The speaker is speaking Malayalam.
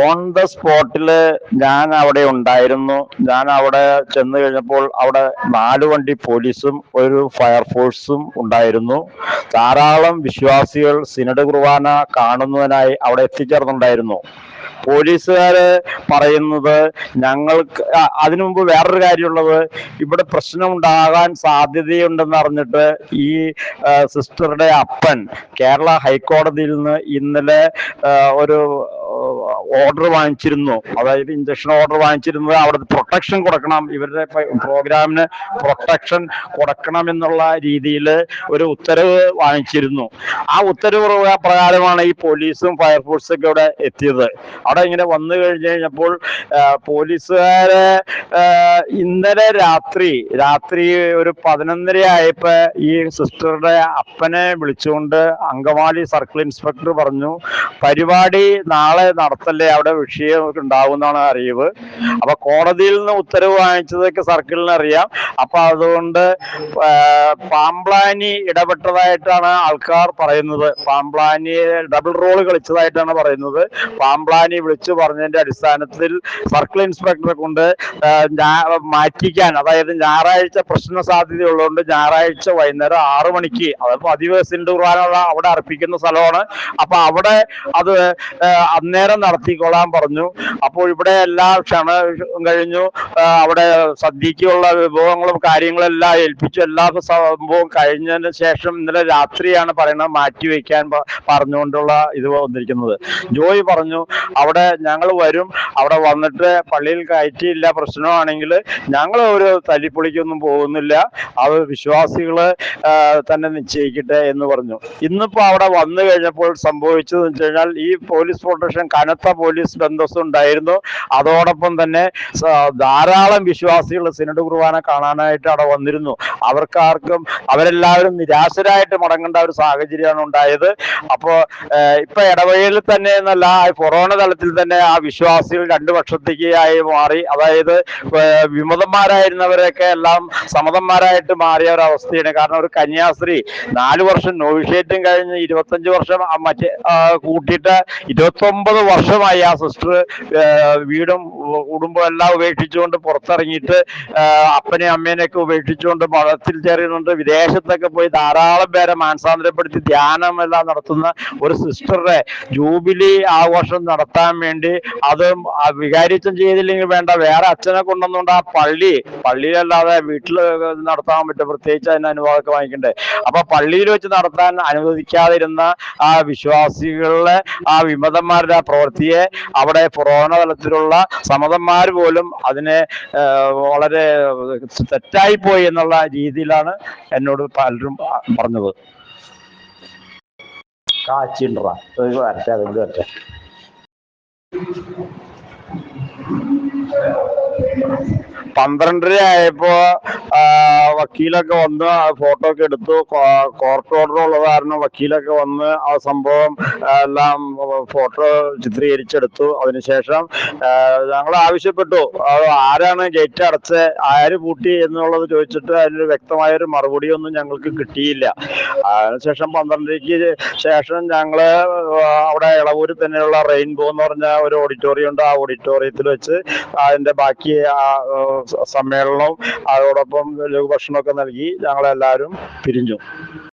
ഓൺ ദ സ്പോട്ടിൽ ഞാൻ അവിടെ ഉണ്ടായിരുന്നു. ഞാൻ അവിടെ ചെന്ന് കഴിഞ്ഞപ്പോൾ അവിടെ നാല് വണ്ടി പോലീസും ഒരു ഫയർഫോഴ്സും ഉണ്ടായിരുന്നു. ധാരാളം വിശ്വാസികൾ സിനഡ് കുർബാന കാണുന്നതിനായി അവിടെ എത്തിച്ചേർന്നുണ്ടായിരുന്നു. പോലീസുകാര് പറയുന്നത് ഞങ്ങൾക്ക് അതിനു മുമ്പ് വേറൊരു കാര്യമുള്ളത് ഇവിടെ പ്രശ്നമുണ്ടാകാൻ സാധ്യതയുണ്ടെന്ന് അറിഞ്ഞിട്ട് ഈ സിസ്റ്ററുടെ അപ്പൻ കേരള ഹൈക്കോടതിയിൽ നിന്ന് ഇന്നലെ ഒരു ഓർഡർ വാങ്ങിച്ചിരുന്നു. അതായത് ഇഞ്ചക്ഷൻ ഓർഡർ വാങ്ങിച്ചിരുന്നത് അവിടെ പ്രൊട്ടക്ഷൻ കൊടുക്കണം. ഇവരുടെ പ്രോഗ്രാമിന് പ്രൊട്ടക്ഷൻ കൊടുക്കണം എന്നുള്ള രീതിയിൽ ഒരു ഉത്തരവ് വാങ്ങിച്ചിരുന്നു. ആ ഉത്തരവ് പ്രകാ- പ്രകാരമാണ് ഈ പോലീസും ഫയർഫോഴ്സും ഒക്കെ ഇവിടെ എത്തിയത്. അവിടെ ഇങ്ങനെ വന്നു കഴിഞ്ഞു കഴിഞ്ഞപ്പോൾ പോലീസുകാരെ ഇന്നലെ രാത്രി രാത്രി ഒരു പതിനൊന്നര ആയപ്പോ ഈ സിസ്റ്ററുടെ അപ്പനെ വിളിച്ചുകൊണ്ട് അങ്കമാലി സർക്കിൾ ഇൻസ്പെക്ടർ പറഞ്ഞു പരിപാടി നാളെ നടത്തല്ലേ അവിടെ വിഷയം ഉണ്ടാവുന്നതാണ് അറിവ്. അപ്പൊ കോടതിയിൽ നിന്ന് ഉത്തരവ് വാങ്ങിച്ചതൊക്കെ സർക്കിളിന് അറിയാം അപ്പൊ അതുകൊണ്ട് പാംപ്ലാനി ഇടപെട്ടതായിട്ടാണ് ആൾക്കാർ പറയുന്നത്. പാംപ്ലാനി ഡബിൾ റോൾ കളിച്ചതായിട്ടാണ് പറയുന്നത്. പാംപ്ലാനി വിളിച്ചു പറഞ്ഞതിന്റെ അടിസ്ഥാനത്തിൽ സർക്കിൾ ഇൻസ്പെക്ടറെ കൊണ്ട് മാറ്റിക്കാൻ അതായത് ഞായറാഴ്ച പ്രശ്ന സാധ്യതയുള്ളതുകൊണ്ട് ഞായറാഴ്ച വൈകുന്നേരം ആറു മണിക്ക് അതായത് പതിവ് സിൻഡ് അവിടെ അർപ്പിക്കുന്ന സ്ഥലമാണ്. അപ്പൊ അവിടെ അത് അന്നേരം അന്നേരം നടത്തിക്കൊള്ളാൻ പറഞ്ഞു. അപ്പോൾ ഇവിടെ എല്ലാ ക്ഷണ കഴിഞ്ഞു. അവിടെ സദ്യക്കുള്ള വിഭവങ്ങളും കാര്യങ്ങളെല്ലാം ഏൽപ്പിച്ചു. എല്ലാ സംഭവവും കഴിഞ്ഞതിന് ശേഷം ഇന്നലെ രാത്രിയാണ് പറയുന്നത് മാറ്റിവെക്കാൻ വെക്കാൻ പറഞ്ഞുകൊണ്ടുള്ള ഇത് വന്നിരിക്കുന്നത്. ജോയ് പറഞ്ഞു അവിടെ ഞങ്ങൾ വരും. അവിടെ വന്നിട്ട് പള്ളിയിൽ കയറ്റിയില്ല പ്രശ്നമാണെങ്കിൽ ഞങ്ങൾ ഒരു തല്ലിപ്പൊളിക്കൊന്നും പോകുന്നില്ല. അത് വിശ്വാസികൾ ആ, തന്നെ നിശ്ചയിക്കട്ടെ എന്ന് പറഞ്ഞു. ഇന്നിപ്പോ അവിടെ വന്നു കഴിഞ്ഞപ്പോൾ സംഭവിച്ചത് വെച്ച് കഴിഞ്ഞാൽ ഈ പോലീസ് പ്രൊട്ടക്ഷൻ കനത്ത പോലീസ് ബന്ധസ് ഉണ്ടായിരുന്നു. അതോടൊപ്പം തന്നെ ധാരാളം വിശ്വാസികൾ സിനഡ് കുർബാന കാണാനായിട്ട് അവിടെ വന്നിരുന്നു. അവർക്കാർക്കും അവരെല്ലാവരും നിരാശരായിട്ട് മടങ്ങേണ്ട ഒരു സാഹചര്യമാണ് ഉണ്ടായത്. അപ്പോ ഏഹ്, ഇപ്പൊ ഇടവഴിയിൽ തന്നെ എന്നല്ല കൊറോണ തലത്തിൽ തന്നെ ആ വിശ്വാസികൾ രണ്ടു പക്ഷത്തേക്കായി മാറി. അതായത് വിമതന്മാരായിരുന്നവരെയൊക്കെ എല്ലാം സമതന്മാരായിട്ട് മാറിയ ഒരു അവസ്ഥയാണ്. കാരണം ഒരു കന്യാസ്ത്രീ നാല് വർഷം നോവിഷേറ്റും കഴിഞ്ഞ് ഇരുപത്തഞ്ച് വർഷം മറ്റേ കൂട്ടിയിട്ട് ഇരുപത്തൊമ്പത് വർഷമായി ആ സിസ്റ്റർ വീടും കുടുംബം എല്ലാം ഉപേക്ഷിച്ചുകൊണ്ട് പുറത്തിറങ്ങിയിട്ട് അപ്പനെ അമ്മേനെയൊക്കെ ഉപേക്ഷിച്ചുകൊണ്ട് മതത്തിൽ ചേരുന്നുണ്ട്. വിദേശത്തൊക്കെ പോയി ധാരാളം പേരെ മാനസാന്തരപ്പെടുത്തി ധ്യാനം എല്ലാം നടത്തുന്ന ഒരു സിസ്റ്ററുടെ ജൂബിലി ആഘോഷം നടത്താൻ വേണ്ടി അത് വികാരിച്ചം ചെയ്തില്ലെങ്കിൽ വേണ്ട. വേറെ അച്ഛനെ കൊണ്ടുവന്നുകൊണ്ട് ആ പള്ളി പള്ളിയിലല്ലാതെ വീട്ടിൽ നടത്താൻ പറ്റും പ്രത്യേകിച്ച് അതിന് അനുവാദമൊക്കെ വാങ്ങിക്കണ്ടേ. അപ്പൊ പള്ളിയിൽ വെച്ച് നടത്താൻ അനുവദിക്കാതിരുന്ന ആ വിശ്വാസികളിലെ ആ വിമതന്മാരുടെ ആ പ്രവൃത്തിയെ അവിടെ പുറോണ തലത്തിലുള്ള സമതന്മാർ പോലും അതിനെ വളരെ തെറ്റായി പോയി എന്നുള്ള രീതിയിലാണ് എന്നോട് പലരും പറഞ്ഞത്. പന്ത്രണ്ടര ആയപ്പോ വക്കീലൊക്കെ വന്ന് ഫോട്ടോ ഒക്കെ എടുത്തു. കോർട്ട് ഓർഡർ ഉള്ള കാരണം വക്കീലൊക്കെ വന്ന് ആ സംഭവം എല്ലാം ഫോട്ടോ ചിത്രീകരിച്ചെടുത്തു. അതിനുശേഷം ഞങ്ങൾ ആവശ്യപ്പെട്ടു. ആരാണ് ഗേറ്റ് അടച്ച് ആര് പൂട്ടി എന്നുള്ളത് ചോദിച്ചിട്ട് അതിന് വ്യക്തമായൊരു മറുപടിയൊന്നും ഞങ്ങൾക്ക് കിട്ടിയില്ല. അതിനുശേഷം പന്ത്രണ്ടരയ്ക്ക് ശേഷം ഞങ്ങൾ അവിടെ ഇളവൂരിൽ തന്നെയുള്ള റെയിൻബോ എന്ന് പറഞ്ഞ ഒരു ഓഡിറ്റോറിയം ഉണ്ട്. ആ ഓഡിറ്റോറിയത്തിൽ വെച്ച് അതിന്റെ ബാക്കി സമ്മേളനവും അതോടൊപ്പം ലഘുഭക്ഷണമൊക്കെ നൽകി ഞങ്ങളെല്ലാവരും പിരിഞ്ഞു.